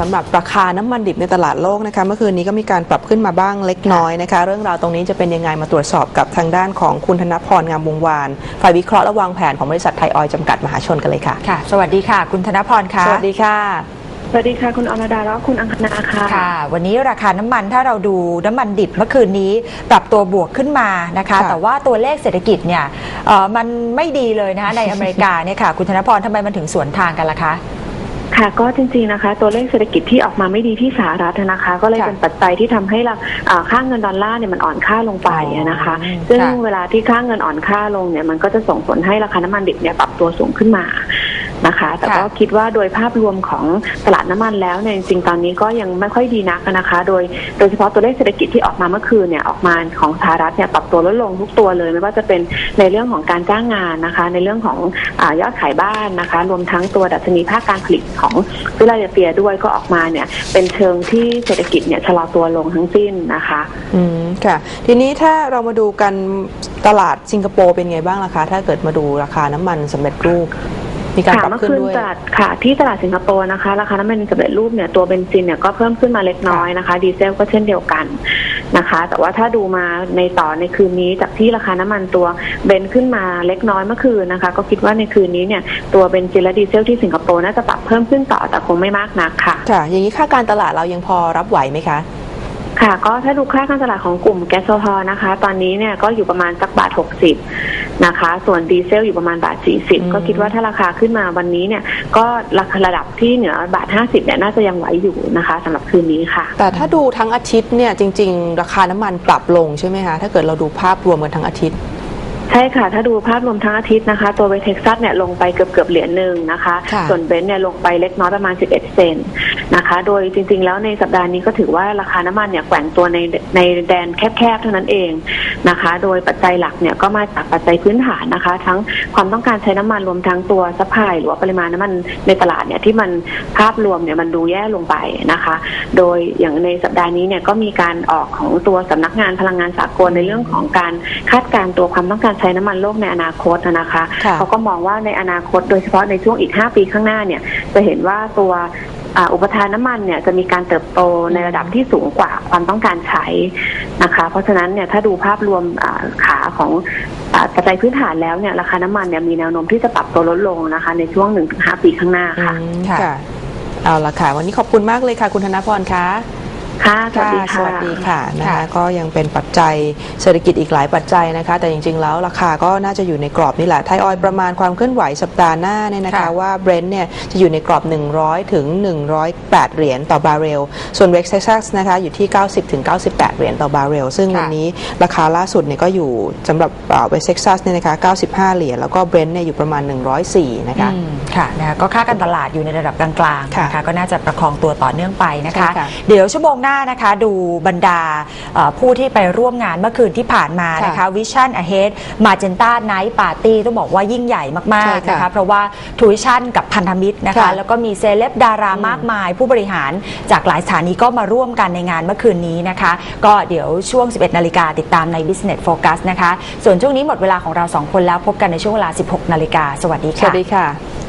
สำหรับราคาน้ำมันดิบในตลาดโลกนะคะ เมื่อคืนนี้ก็มีการปรับขึ้นมาบ้างเล็กน้อยนะคะ เรื่องราวตรงนี้จะเป็นยังไงมาตรวจสอบกับทางด้านของคุณธนพรงามวงวาน ฝ่ายวิเคราะห์และวางแผนของบริษัทไทยออยล์จำกัดมหาชนกันเลยค่ะ ค่ะ สวัสดีค่ะ คุณธนพรค่ะ สวัสดีค่ะ สวัสดีค่ะ คุณอรดาแล้วก็คุณอังคณาค่ะ ค่ะ วันนี้ราคาน้ำมันถ้าเราดูน้ำมันดิบเมื่อคืนนี้ ปรับตัวบวกขึ้นมานะคะ ค่ะ แต่ว่าตัวเลขเศรษฐกิจเนี่ยเอ่อมันไม่ดีเลยนะคะในอเมริกาเนี่ยค่ะ คุณธนพรทำไมมันถึงสวนทางกันล่ะคะ ค่ะก็จริงๆนะคะ ตัวเลขเศรษฐกิจที่ออกมาไม่ดีที่สหรัฐนะคะ ก็เลยค่ะเป็นปัจจัยที่ทำให้เราอ่าค่าเงินดอลลาร์เนี่ยมันอ่อนค่าลงไปอะนะคะอ๋อซึ่งค่ะเวลาที่ค่าเงินอ่อนค่าลงเนี่ยมันก็จะส่งผลให้ราคาน้ำมันดิบเนี่ยปรับตัวสูงขึ้นมา นะคะ แต่ก็คิดว่าโดยภาพรวมของตลาดน้ำมันแล้วเนี่ยจริงๆตอนนี้ก็ยังไม่ค่อยดีนักนะคะ โดยโดยเฉพาะตัวเลขเศรษฐกิจที่ออกมาเมื่อคืนเนี่ยออกมาของสหรัฐเนี่ยปรับตัวลดลงทุกตัวเลย ไม่ว่าจะเป็นในเรื่องของการจ้างงานนะคะ ในเรื่องของอายอดขายบ้านนะคะ รวมทั้งตัวดัชนีภาคการผลิตของฟิลาเดลเฟียด้วยก็ออกมาเนี่ยเป็นเชิงที่เศรษฐกิจเนี่ยชะลอตัวลงทั้งสิ้นนะคะอืมค่ะ ทีนี้ถ้าเรามาดูกันตลาดสิงคโปร์เป็นไงบ้างล่ะคะถ้าเกิดมาดูราคาน้ำมันสำเร็จรูป มีการค่ะปรับเมื่อขึ้นคืนด้วย ตลาดค่ะ ที่ตลาดสิงคโปร์นะคะ ราคาน้ำมันสำเร็จรูปเนี่ยตัวเบนซินเนี่ยก็เพิ่มขึ้นมาเล็กน้อยนะคะ ดีเซลก็เช่นเดียวกันนะคะ แต่ว่าถ้าดูมาในต่อในคืนนี้จากที่ราคาน้ำมันตัวเบนขึ้นมาเล็กน้อยเมื่อคืนนะคะ ก็คิดว่าในคืนนี้เนี่ยตัวเบนซินและดีเซลที่สิงคโปร์น่าจะปรับเพิ่มขึ้นต่อแต่คงไม่มากนักค่ะ ค่ะ อย่างนี้ค่าการตลาดเรายังพอรับไหวไหมคะ ค่ะ ก็ถ้าดูค่าการตลาดของกลุ่มแก๊สโซฮอล์นะคะ ตอนนี้เนี่ยก็อยู่ประมาณสักบาทหกสิบ นะคะ ส่วนดีเซลอยู่ประมาณบาทสี่สิบอืมก็คิดว่าถ้าราคาขึ้นมาวันนี้เนี่ยก็ราคาระดับที่เหนือบาทห้าสิบเนี่ยน่าจะยังไหวอยู่นะคะสำหรับคืนนี้ค่ะ แต่ถ้าดูทั้งอาทิตย์เนี่ยจริง ๆ ราคาน้ำมันปรับลงใช่ไหมคะถ้าเกิดเราดูภาพรวมกันทั้งอาทิตย์ ใช่ค่ะ ถ้าดูภาพรวมทั้งอาทิตย์นะคะ ตัวเวสเท็กซัสเนี่ยลงไปเกือบเกือบๆเหรียญหนึ่งนะคะ ค่ะ ส่วนเบนซ์เนี่ยลงไปเล็กน้อยประมาณ 11 เซนต์นะคะ โดยจริงๆ แล้วในสัปดาห์นี้ก็ถือว่าราคาน้ำมันเนี่ยแกว่งตัวในในแดนแคบๆ เท่านั้นเองนะคะ โดยปัจจัยหลักเนี่ยก็มาจากปัจจัยพื้นฐานนะคะ ทั้งความต้องการใช้น้ำมันรวมทั้งตัวซัพพลายหรือว่าปริมาณน้ำมันในตลาดเนี่ยที่มันภาพรวมเนี่ยมันดูแย่ลงไปนะคะ โดยอย่างในสัปดาห์นี้เนี่ยก็มีการออกของตัวสำนักงานพลังงานสากลในเรื่องของการคาดการณ์ตัวความต้องการใช้น้ำมันโลกในอนาคตนะคะค่ะเขาก็มองว่าในอนาคตโดยเฉพาะในช่วงอีก 5 ปีข้างหน้าเนี่ยจะเห็นว่าตัวอ่าอุปทานน้ำมันเนี่ยจะมีการเติบโตในระดับที่สูงกว่าความต้องการใช้นะคะ เพราะฉะนั้นเนี่ยถ้าดูภาพรวมอ่าขาของอ่าปัจจัยพื้นฐานแล้วเนี่ยราคาน้ำมันเนี่ยมีแนวโน้มที่จะปรับตัวลดลงนะคะ ในช่วง 1-5 ปีข้างหน้าค่ะอืมค่ะค่ะเอาละค่ะ วันนี้ขอบคุณมากเลยค่ะ คุณธนพรคะ ค่ะสวัสดีสค่ะวัสดีค่ะนะคะค่ะก็ยังเป็นปัจจัยเศรษฐกิจอีกหลายปัจจัยนะคะ แต่จริงๆแล้วราคาก็น่าจะอยู่ในกรอบนี่แหละไทยออยล์ประมาณความเคลื่อนไหวสัปดาห์หน้าเนี่ยนะคะค่ะว่าเบรนท์เนี่ยจะอยู่ในกรอบ 100 ถึง 108 เหรียญต่อบาร์เรล ส่วนเวกเท็กซัสนะคะอยู่ที่ 90 ถึง 98 เหรียญต่อบาร์เรล ซึ่งค่ะวันนี้ราคาล่าสุดเนี่ยก็อยู่สำหรับเวกเท็กซัสเนี่ยนะคะ 95 เหรียญแล้วก็เบรนท์เนี่ยอยู่ประมาณ 104 นะคะอืมค่ะนะคะก็ค่าการตลาดอยู่ในระดับกลางๆค่ะนะคะก็น่าจะประคองตัวต่อเนื่องไปนะคะใช่ค่ะเดี๋ยวชั่วโมงหน้านะคะดูบรรดาเอ่อผู้ที่ไปร่วมงานเมื่อคืนที่ผ่านมานะคะค่ะ Vision Ahead Magenta Night Party ต้องบอกว่ายิ่งใหญ่มากใช่ๆค่ะนะคะเพราะว่าทูวิชั่นกับพันธมิตรนะคะค่ะแล้วก็มีเซเลบดารามากมาย ผู้บริหารจากหลายสถานีก็มาร่วมกันในงานเมื่อคืนนี้นะคะ ก็เดี๋ยวช่วง 11 นาฬิกาติดตามใน Business Focus นะคะ ส่วนช่วงนี้หมดเวลาของเราสองคนแล้วพบกันในช่วงเวลา 16 นาฬิกาสวัสดีสค่ะวัสดีค่ะ